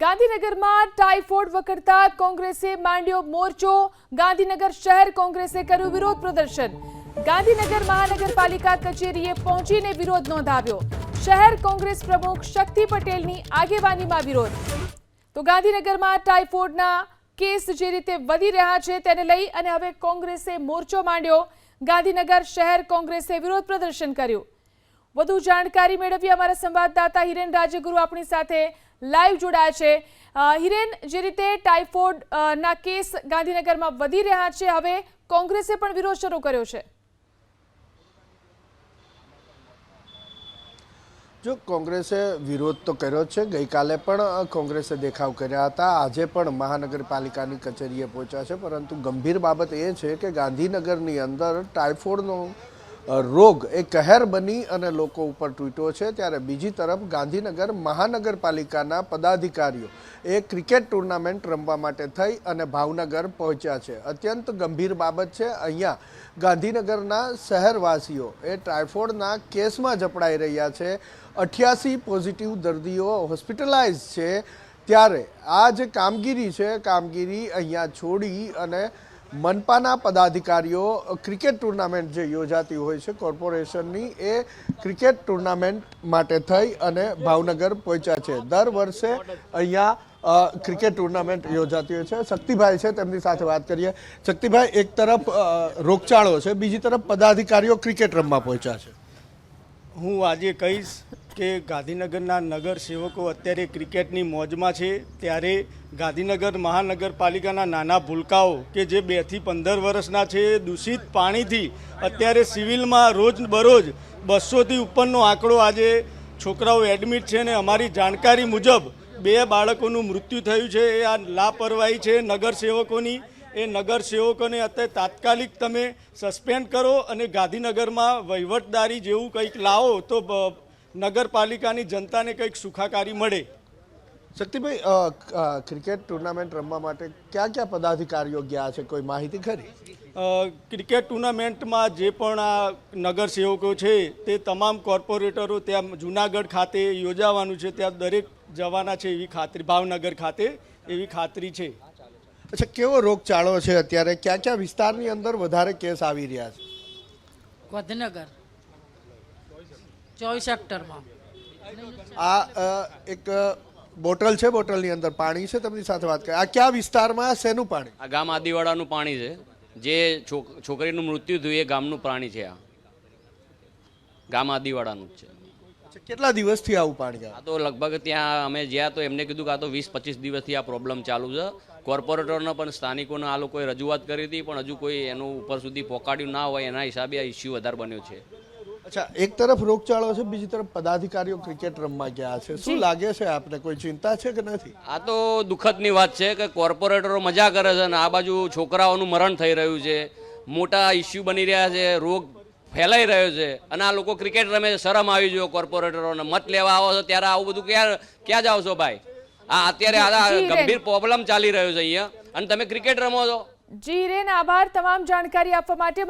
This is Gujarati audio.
ગાંધીનગરમાં ટાઇફોઇડ વકરતા કોંગ્રેસે માંડ્યો મોરચો. ગાંધીનગર શહેર કોંગ્રેસે કર્યું વિરોધ પ્રદર્શન. ગાંધીનગર મહાનગરપાલિકા કચેરીએ પહોંચીને વિરોધ નોંધાવ્યો. શહેર કોંગ્રેસ પ્રમુખ શક્તિ પટેલની આગેવાનીમાં વિરોધ. તો ગાંધીનગરમાં ટાઇફોઇડના કેસ જે રીતે વધી રહ્યા છે તેને લઈ અને હવે કોંગ્રેસે મોરચો માંડ્યો. ગાંધીનગર શહેર કોંગ્રેસે વિરોધ પ્રદર્શન કર્યું. વધુ જાણકારી મેળવી અમારા સંવાદદાતા હિરેન રાજગુરુ આપણી સાથે લાઈવ જોડાયા છે. હિરેન, જે રીતે ટાઇફોઇડ કેસ ગાંધીનગરમાં વધી રહ્યા છે, હવે કોંગ્રેસે પણ વિરોધ શરૂ કર્યો છે. જો કોંગ્રેસે વિરોધ તો કર્યો છે. ગઈકાલે પણ કોંગ્રેસે દેખાવ કર્યા હતા. આજે પણ મહાનગરપાલિકાની કચેરીએ પહોંચ્યા છે. પરંતુ ગંભીર બાબત એ છે કે ગાંધીનગરની અંદર ટાઇફોઇડનો રોગ, એ કહેર બની અને લોકો ઉપર તૂટ્યો છે. ત્યારે બીજી તરફ ગાંધીનગર મહાનગરપાલિકાના પદાધિકારીઓ એ ક્રિકેટ ટુર્નામેન્ટ રમવા માટે થઈ અને ભાવનગર પહોંચ્યા છે. અત્યંત ગંભીર બાબત છે, અહીંયા ગાંધીનગરના શહેરવાસીઓ એ ટાઇફોઇડના કેસમાં જપડાઈ રહ્યા છે. અઠ્યાસી પોઝિટિવ દર્દીઓ હોસ્પિટલાઇઝ છે. ત્યારે આ જે કામગીરી છે, કામગીરી અહીંયા છોડી અને મનપાના પદાધિકારીઓ ક્રિકેટ ટુર્નામેન્ટ જે યોજાતી હોય છે, કોર્પોરેશનની, એ ક્રિકેટ ટુર્નામેન્ટ માટે થઈ અને ભાવનગર પહોંચ્યા છે. દર વર્ષે અહીંયા ક્રિકેટ ટુર્નામેન્ટ યોજાતી હોય છે. શક્તિભાઈ છે, તેમની સાથે વાત કરીએ. શક્તિભાઈ, એક તરફ રોગચાળો છે, બીજી તરફ પદાધિકારીઓ ક્રિકેટ રમવા પહોંચ્યા છે. હું આજે કહીશ કે ગાંધીનગરના નગર સેવકો અત્યારે ક્રિકેટની મોજમાં છે, ત્યારે ગાંધીનગર મહાનગરપાલિકાના નાના ભૂલકાઓ કે જે બેથી પંદર વર્ષના છે, દૂષિત પાણીથી અત્યારે સિવિલમાં રોજ બરોજ બસોથી ઉપરનો આંકડો આજે છોકરાઓ એડમિટ છે ને અમારી જાણકારી મુજબ બે બાળકોનું મૃત્યુ થયું છે, એ આ લાપરવાહી છે નગર સેવકોની એ નગર સેવકોને અત્યારે તાત્કાલિક તમે સસ્પેન્ડ કરો અને ગાંધીનગરમાં વહીવટદારી જેવું કંઈક લાવો તો નગરપાલિકાની જનતાને કંઈક સુખાકારી મળે. શક્તિભાઈ ક્રિકેટ ટુર્નામેન્ટ રમવા માટે ક્યાં ક્યાં પદાધિકારીઓ ગયા છે? કોઈ માહિતી ખરી? ક્રિકેટ ટુર્નામેન્ટમાં જે પણ આ નગર સેવકો છે તે તમામ કોર્પોરેટરો ત્યાં જુનાગઢ ખાતે યોજાવાનું છે ત્યાં દરેક જવાના છે એવી ખાતરી ભાવનગર ખાતે એવી ખાતરી છે. અચ્છા કેવો રોગચાળો છે અત્યારે? ક્યાં ક્યાં વિસ્તારની અંદર વધારે કેસ આવી રહ્યા છે? ગાંધીનગર ચોવીસ સેક્ટરમાં આ એક બોટલ છે બોટલની અંદર પાણી છે? તમારી સાથે વાત કરી આ કયા વિસ્તારમાં શેનું પાણી? આ ગામ આદિવાડાનું પાણી છે. જે છોક- છોકરીનું મૃત્યુ થયું એ ગામનું પાણી છે આ. ગામ આદિવાડાનું જ છે. કેટલા દિવસથી આવું પાણી આવે? આ તો લગભગ ત્યાં અમે જ્યાં તો એમને કીધું કે આ તો વીસ પચીસ દિવસથી આ પ્રોબ્લેમ ચાલુ છે. કોર્પોરેટરને પણ સ્થાનિકોને આ લોકોએ રજૂઆત કરી હતી પણ હજુ કોઈ એનું ઉપર સુધી પહોંચાડ્યું ના હોય એના હિસાબે આ ઇસ્યુ વધારે બન્યો છે. અચ્છા એક તરફ રોગચાળો છે બીજી તરફ પદાધિકારીઓ ક્રિકેટ રમવા ગયા છે. શું લાગે છે આપને? કોઈ ચિંતા છે કે નથી? આ તો દુઃખદની વાત છે કે કોર્પોરેટરો મજા કરે છે અને આ બાજુ છોકરાઓનું મરણ થઈ રહ્યું છે મોટા ઇસ્યુ બની રહ્યા છે રોગ ફેલાઈ રહ્યો છે અને આ લોકો ક્રિકેટ રમે છે. શરમ આવી જોઈએ કોર્પોરેટરોને. મત લેવા આવો છો ત્યારે આવું બધું ક્યાં ક્યાં જાવ છો ભાઈ? આ અત્યારે આ ગંભીર પ્રોબ્લેમ ચાલી રહ્યો છે અહીંયા. અને તમે ક્રિકેટ રમો છો? જી હિરેન આભાર. તમામ જાણકારી આપવા માટે